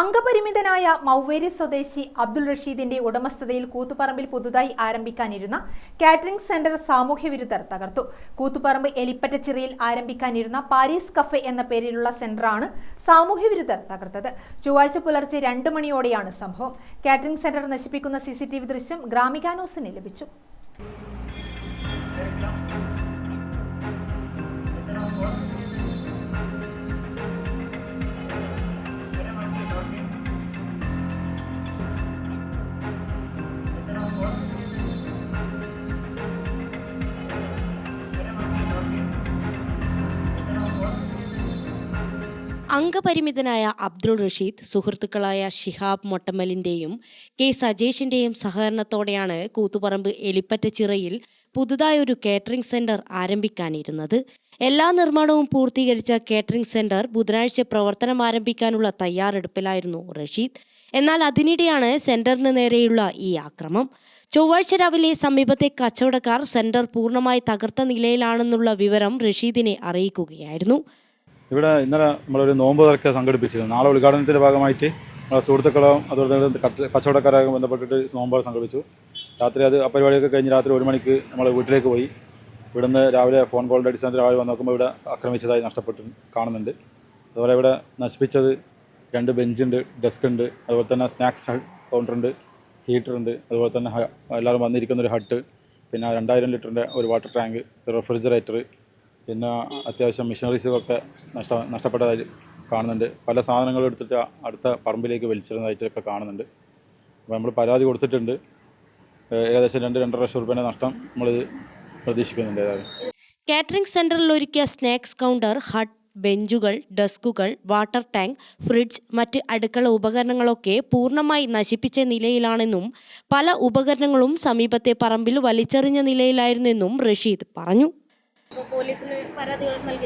അംഗപരിമിതനായ മൗവേരി സ്വദേശി അബ്ദുൾ റഷീദിന്റെ ഉടമസ്ഥതയിൽ കൂത്തുപറമ്പിൽ പുതുതായി ആരംഭിക്കാനിരുന്ന catering centre സാമൂഹ്യവിരുദ്ധർ തകർത്തു. കൂത്തുപറമ്പ് എലിപ്പറ്റച്ചിറയിൽ ആരംഭിക്കാനിരുന്ന പാരീസ് കഫെ എന്ന പേരിലുള്ള സെന്ററാണ് സാമൂഹ്യവിരുദ്ധർ തകർത്തത്. ചൊവ്വാഴ്ച പുലർച്ചെ രണ്ട് മണിയോടെയാണ് സംഭവം. കാറ്ററിംഗ് സെന്റർ നശിപ്പിക്കുന്ന സിസിടിവി ദൃശ്യം ഗ്രാമികാനോസിന് ലഭിച്ചു. അംഗപരിമിതനായ അബ്ദുൾ റഷീദ് സുഹൃത്തുക്കളായ ഷിഹാബ് മൊട്ടമ്മലിന്റെയും കെ സജേഷിന്റെയും സഹകരണത്തോടെയാണ് കൂത്തുപറമ്പ് എലിപ്പറ്റ എലിപ്പറ്റച്ചിറയിൽ പുതുതായൊരു കേറ്ററിംഗ് സെന്റർ ആരംഭിക്കാനിരുന്നത്. എല്ലാ നിർമ്മാണവും പൂർത്തീകരിച്ച കേറ്ററിംഗ് സെന്റർ ബുധനാഴ്ച പ്രവർത്തനം ആരംഭിക്കാനുള്ള തയ്യാറെടുപ്പിലായിരുന്നു റഷീദ്. എന്നാൽ അതിനിടെയാണ് സെന്ററിന് നേരെയുള്ള ഈ ആക്രമം. ചൊവ്വാഴ്ച രാവിലെ സമീപത്തെ കച്ചവടക്കാർ സെന്റർ പൂർണമായി തകർത്ത നിലയിലാണെന്നുള്ള വിവരം റഷീദിനെ അറിയിക്കുകയായിരുന്നു. ഇവിടെ ഇന്നലെ നമ്മളൊരു നോമ്പ് തുറക്ക സംഘടിപ്പിച്ചിരുന്നു. നാളെ ഉദ്ഘാടനത്തിന്റെ ഭാഗമായിട്ട് നമ്മളെ സുഹൃത്തുക്കളും അതുപോലെ തന്നെ കച്ച- കച്ചവടക്കാരായി ബന്ധപ്പെട്ടിട്ട് നോമ്പ് സംഘടിപ്പിച്ചു. രാത്രി അത് പരിപാടിയൊക്കെ കഴിഞ്ഞ് രാത്രി ഒരു മണിക്ക് നമ്മൾ വീട്ടിലേക്ക് പോയി. ഇവിടുന്ന് രാവിലെ ഫോൺ കോളിന്റെ അടിസ്ഥാനത്തിൽ രാവിലെ വന്ന് നോക്കുമ്പോൾ ഇവിടെ ആക്രമിച്ചതായി നഷ്ടപ്പെട്ട് കാണുന്നുണ്ട്. അതുപോലെ ഇവിടെ നശിപ്പിച്ചത് രണ്ട് ബെഞ്ചുണ്ട് ഡെസ്ക് ഉണ്ട് അതുപോലെ തന്നെ സ്നാക്സ് ഹീറ്റർ ഉണ്ട് അതുപോലെ തന്നെ എല്ലാവരും വന്നിരിക്കുന്ന ഒരു ഹട്ട് പിന്നെ രണ്ടായിരം ലിറ്ററിന്റെ ഒരു വാട്ടർ ടാങ്ക് റെഫ്രിജറേറ്റർ പിന്നെ അത്യാവശ്യം മെഷീനറീസുകളൊക്കെ നഷ്ട നഷ്ടപ്പെട്ടതായി കാണുന്നുണ്ട്. പല സാധനങ്ങളും എടുത്തിട്ട് അടുത്ത പറമ്പിലേക്ക് വലിച്ചിരുന്നതായിട്ടൊക്കെ കാണുന്നുണ്ട്. അപ്പോൾ നമ്മൾ പരാതി കൊടുത്തിട്ടുണ്ട്. ഏകദേശം രണ്ട് രണ്ടര ലക്ഷം രൂപേന്റെ നഷ്ടം നമ്മളിത് പ്രതീക്ഷിക്കുന്നുണ്ട് ഏതായാലും. കാറ്ററിംഗ് സെന്ററിൽ ഒരുക്കിയ സ്നാക്സ് കൗണ്ടർ ഹട്ട് ബെഞ്ചുകൾ ഡെസ്കുകൾ വാട്ടർ ടാങ്ക് ഫ്രിഡ്ജ് മറ്റ് അടുക്കള ഉപകരണങ്ങളൊക്കെ പൂർണമായി നശിപ്പിച്ച നിലയിലാണെന്നും പല ഉപകരണങ്ങളും സമീപത്തെ പറമ്പിൽ വലിച്ചെറിഞ്ഞ നിലയിലായിരുന്നെന്നും റഷീദ് പറഞ്ഞു.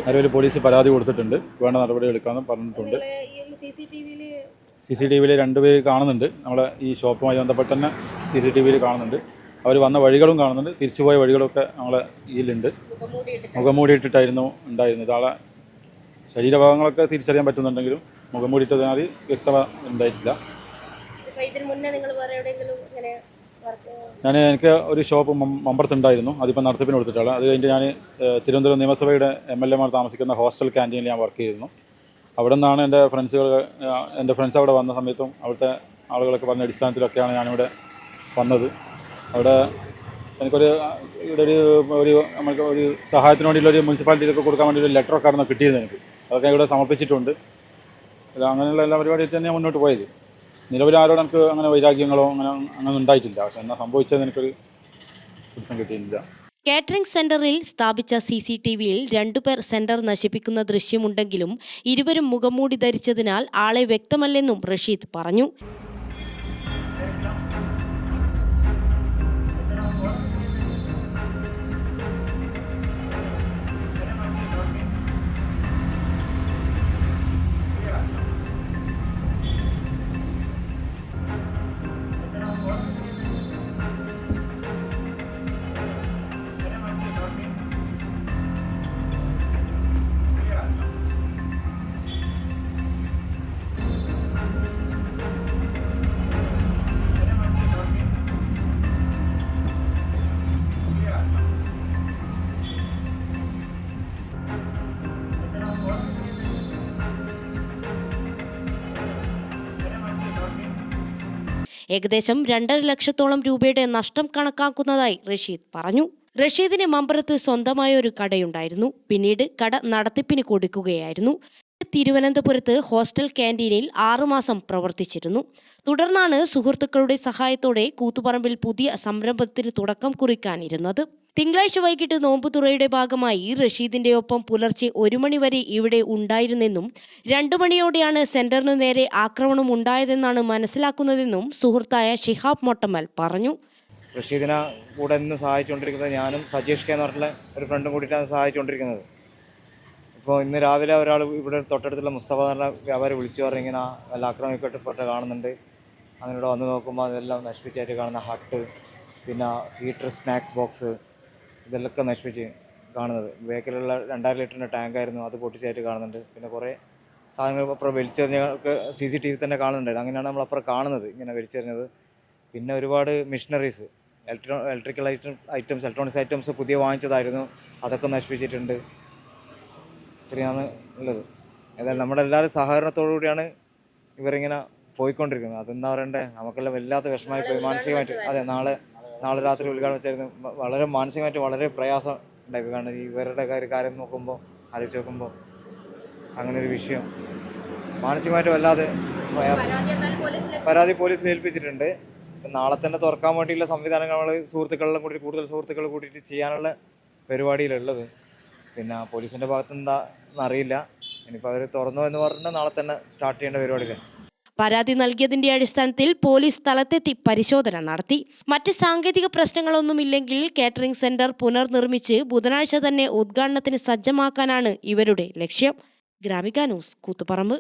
നിലവിൽ പോലീസ് പരാതി കൊടുത്തിട്ടുണ്ട്. വേണ്ട നടപടി എടുക്കാമെന്ന് പറഞ്ഞിട്ടുണ്ട്. സി സി ടി വിയിൽ രണ്ടുപേര് കാണുന്നുണ്ട്. നമ്മളെ ഈ ഷോപ്പുമായി ബന്ധപ്പെട്ട് തന്നെ സി സി ടി വിയിൽ കാണുന്നുണ്ട്. അവർ വന്ന വഴികളും കാണുന്നുണ്ട്. തിരിച്ചുപോയ വഴികളൊക്കെ നമ്മളെ ഇതിലുണ്ട്. മുഖംമൂടി ഇട്ടിട്ടായിരുന്നു ഉണ്ടായിരുന്നത്. ആളെ ശരീരഭാഗങ്ങളൊക്കെ തിരിച്ചറിയാൻ പറ്റുന്നുണ്ടെങ്കിലും മുഖംമൂടി ഇട്ടതിനാൽ വ്യക്തത ഉണ്ടായിട്ടില്ല. ഇപ്പൊ ഇതിന് മുന്നേ നിങ്ങൾ വേറെ എവിടെയെങ്കിലും ഇങ്ങനെ ഞാൻ എനിക്ക് ഒരു ഷോപ്പ് മമ്പറത്തുണ്ടായിരുന്നു അതിപ്പോൾ നടത്തിപ്പിന് കൊടുത്തിട്ടാണ് അത് കഴിഞ്ഞ് ഞാൻ തിരുവനന്തപുരം നിയമസഭയുടെ എം എൽ എമാർ താമസിക്കുന്ന ഹോസ്റ്റൽ ക്യാന്റീനിൽ ഞാൻ വർക്ക് ചെയ്തിരുന്നു. അവിടെ നിന്നാണ് എന്റെ ഫ്രണ്ട്സുകൾ എന്റെ ഫ്രണ്ട്സ് അവിടെ വന്ന സമയത്തും അവിടുത്തെ ആളുകളൊക്കെ പറഞ്ഞ അടിസ്ഥാനത്തിലൊക്കെയാണ് ഞാനിവിടെ വന്നത്. അവിടെ എനിക്കൊരു ഇവിടെ ഒരു ഒരു നമുക്ക് ഒരു സഹായത്തിന് വേണ്ടിയുള്ള ഒരു മുനിസിപ്പാലിറ്റിയിലൊക്കെ കൊടുക്കാൻ വേണ്ടി ഒരു ലെറ്ററൊക്കെ അവിടെ നിന്ന് കിട്ടിയിരുന്നു എനിക്ക്. അതൊക്കെ ഇവിടെ സമർപ്പിച്ചിട്ടുണ്ട്. അങ്ങനെയുള്ള എല്ലാ പരിപാടിയായിട്ട് തന്നെ മുന്നോട്ട് പോയത്. നിലവിൽ ആരോടും എനിക്ക് അങ്ങനെ വൈരാഗ്യങ്ങളോ അങ്ങനെ അങ്ങനെ ഉണ്ടായിട്ടില്ല. പക്ഷെ എന്നാ സംഭവിച്ചത് എനിക്കൊരു പിടുത്തം കിട്ടിയിട്ടില്ല. കാറ്ററിംഗ് സെന്ററിൽ സ്ഥാപിച്ച സി സി ടി വിയിൽ രണ്ടുപേർ സെന്റർ നശിപ്പിക്കുന്ന ദൃശ്യമുണ്ടെങ്കിലും ഇരുവരും മുഖംമൂടി ധരിച്ചതിനാൽ ആളെ വ്യക്തമല്ലെന്നും റഷീദ് പറഞ്ഞു. ഏകദേശം രണ്ടര ലക്ഷത്തോളം രൂപയുടെ നഷ്ടം കണക്കാക്കുന്നതായി റഷീദ് പറഞ്ഞു. റഷീദിന് മമ്പറത്ത് സ്വന്തമായ ഒരു കടയുണ്ടായിരുന്നു. പിന്നീട് കട നടത്തിപ്പിന് കൊടുക്കുകയായിരുന്നു. തിരുവനന്തപുരത്ത് ഹോസ്റ്റൽ ക്യാന്റീനിൽ ആറുമാസം പ്രവർത്തിച്ചിരുന്നു. തുടർന്നാണ് സുഹൃത്തുക്കളുടെ സഹായത്തോടെ കൂത്തുപറമ്പിൽ പുതിയ സംരംഭത്തിന് തുടക്കം കുറിക്കാനിരുന്നത്. തിങ്കളാഴ്ച വൈകിട്ട് നോമ്പുതുറയുടെ ഭാഗമായി റഷീദിന്റെ ഒപ്പം പുലർച്ചെ ഒരു മണിവരെ ഇവിടെ ഉണ്ടായിരുന്നെന്നും രണ്ടു മണിയോടെയാണ് സെന്ററിനു നേരെ ആക്രമണം ഉണ്ടായതെന്നാണ് മനസ്സിലാക്കുന്നതെന്നും സുഹൃത്തായ ഷിഹാബ് മൊട്ടമൽ പറഞ്ഞു. റഷീദിനെ കൂടെ നിന്ന് സഹായിച്ചുകൊണ്ടിരിക്കുന്നത് ഞാനും സജീഷ് കെ എന്ന് പറഞ്ഞിട്ടുള്ള ഒരു ഫ്രണ്ടും കൂടിയിട്ടാണ് സഹായിച്ചുകൊണ്ടിരിക്കുന്നത്. ഇപ്പോൾ ഇന്ന് രാവിലെ ഒരാൾ ഇവിടെ തൊട്ടടുത്തുള്ള മുസ്തഫ എന്ന് പറഞ്ഞ വ്യാപാരി വിളിച്ചു പറഞ്ഞിങ്ങനെ വല്ല ആക്രമിക്കപ്പെട്ട് കാണുന്നുണ്ട്. അങ്ങനെ ഇവിടെ വന്ന് നോക്കുമ്പോൾ അതെല്ലാം നശിപ്പിച്ചായിട്ട് കാണുന്ന ഹട്ട് പിന്നെ ഹീറ്റർ സ്നാക്സ് ബോക്സ് ഇതെല്ലാം നശിപ്പിച്ച് കാണുന്നത്. ബേക്കിലുള്ള രണ്ടായിരം ലിറ്ററിന്റെ ടാങ്കായിരുന്നു അത് പൊട്ടിച്ചായിട്ട് കാണുന്നുണ്ട്. പിന്നെ കുറേ സാധനങ്ങൾ അപ്പുറം വലിച്ചെറിഞ്ഞൊക്കെ സി സി ടി വി തന്നെ കാണുന്നുണ്ടായിരുന്നു. അങ്ങനെയാണ് നമ്മൾ അപ്പുറം കാണുന്നത് ഇങ്ങനെ വലിച്ചെറിഞ്ഞത്. പിന്നെ ഒരുപാട് machineries electro electrical item items electronics items പുതിയ വാങ്ങിച്ചതായിരുന്നു. അതൊക്കെ നശിപ്പിച്ചിട്ടുണ്ട്. ഇത്രയാണ് ഉള്ളത്. ഏതായാലും നമ്മുടെ എല്ലാവരും സഹകരണത്തോടു കൂടിയാണ് ഇവരിങ്ങനെ പോയിക്കൊണ്ടിരിക്കുന്നത്. അതെന്താ പറയണ്ടേ? നമുക്കെല്ലാം വല്ലാത്ത വിഷമമായി പോയി. മാനസികമായിട്ട്. അതെ നാളെ നാളെ രാത്രി ഉദ്ഘാടനം വെച്ചായിരുന്നു വളരെ മാനസികമായിട്ട് വളരെ പ്രയാസം ഉണ്ടായി. കാരണം ഇവരുടെ കാര്യം കാര്യം നോക്കുമ്പോൾ ആലോചിച്ച് നോക്കുമ്പോൾ അങ്ങനെ ഒരു വിഷയം. മാനസികമായിട്ട് വല്ലാതെ പ്രയാസം. പരാതി പോലീസിൽ ഏൽപ്പിച്ചിട്ടുണ്ട്. നാളെ തന്നെ തുറക്കാൻ വേണ്ടിയുള്ള സംവിധാനങ്ങൾ സുഹൃത്തുക്കളെല്ലാം കൂടി കൂടുതൽ സുഹൃത്തുക്കൾ കൂട്ടിയിട്ട് ചെയ്യാനുള്ള പരിപാടിയിലുള്ളത്. പിന്നെ പോലീസിന്റെ ഭാഗത്ത് എന്താ എന്നറിയില്ല ഇനിയിപ്പോൾ അവർ തുറന്നു എന്ന് പറഞ്ഞാൽ നാളെ തന്നെ സ്റ്റാർട്ട് ചെയ്യേണ്ട പരിപാടികൾ പരാതി നൽകിയതിന്റെ അടിസ്ഥാനത്തിൽ പോലീസ് സ്ഥലത്തെത്തി പരിശോധന നടത്തി. മറ്റ് സാങ്കേതിക പ്രശ്നങ്ങളൊന്നുമില്ലെങ്കിൽ കാറ്ററിംഗ് സെന്റർ പുനർനിർമ്മിച്ച് ബുധനാഴ്ച തന്നെ ഉദ്ഘാടനത്തിന് സജ്ജമാക്കാനാണ് ഇവരുടെ ലക്ഷ്യം. ഗ്രാമിക ന്യൂസ് കൂത്തുപറമ്പ്.